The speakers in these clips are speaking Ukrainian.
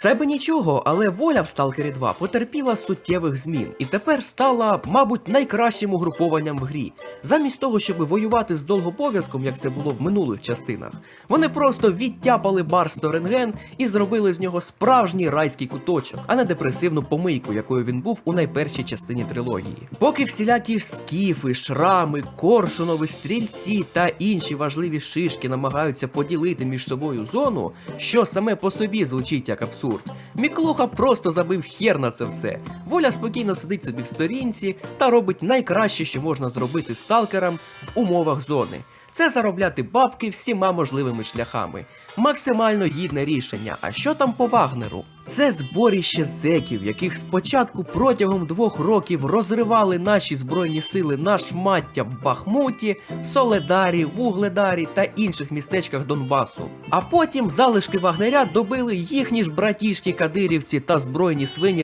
Все би нічого, але воля в Сталкері 2 потерпіла суттєвих змін і тепер стала, мабуть, найкращим угрупованням в грі. Замість того, щоб воювати з довгопов'язком, як це було в минулих частинах, вони просто відтяпали барсто рентген і зробили з нього справжній райський куточок, а не депресивну помийку, якою він був у найпершій частині трилогії. Поки всілякі скіфи, шрами, коршунови, стрільці та інші важливі шишки намагаються поділити між собою зону, що саме по собі звучить як абсурд. Міклуха просто забив хер на це все. Воля спокійно сидить собі в сторінці та робить найкраще, що можна зробити сталкерам в умовах зони. Це заробляти бабки всіма можливими шляхами. Максимально гідне рішення. А що там по Вагнеру? Це зборіще зеків, яких спочатку протягом двох років розривали наші збройні сили на шмаття в Бахмуті, Соледарі, Вугледарі та інших містечках Донбасу. А потім залишки вагнеря добили їхні ж братішки кадирівці та збройні свині.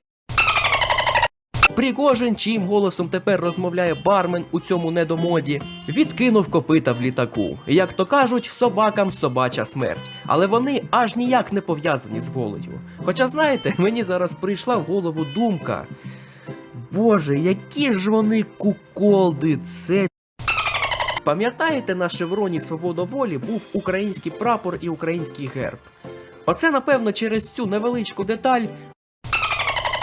Пригожин, чиїм голосом тепер розмовляє бармен у цьому недомоді, відкинув копита в літаку. Як то кажуть, собакам собача смерть. Але вони аж ніяк не пов'язані з волею. Хоча, знаєте, мені зараз прийшла в голову думка. Боже, які ж вони куколди, це. Пам'ятаєте, на шевроні Свобода волі був український прапор і український герб. Оце, напевно, через цю невеличку деталь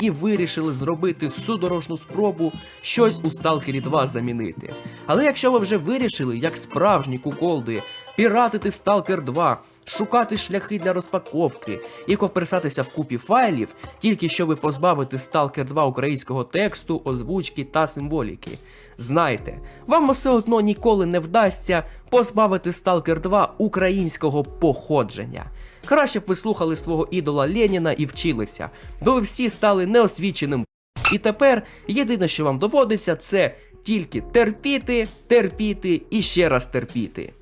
і вирішили зробити судорожну спробу щось у Сталкері 2 замінити. Але якщо ви вже вирішили, як справжні куколди, піратити Сталкер 2, шукати шляхи для розпаковки і коперсатися в купі файлів, тільки щоб позбавити Сталкер 2 українського тексту, озвучки та символіки. Знайте, вам все одно ніколи не вдасться позбавити Сталкер 2 українського походження. Краще б ви слухали свого ідола Леніна і вчилися, бо ви всі стали неосвіченим. І тепер єдине, що вам доводиться, це тільки терпіти, терпіти і ще раз терпіти.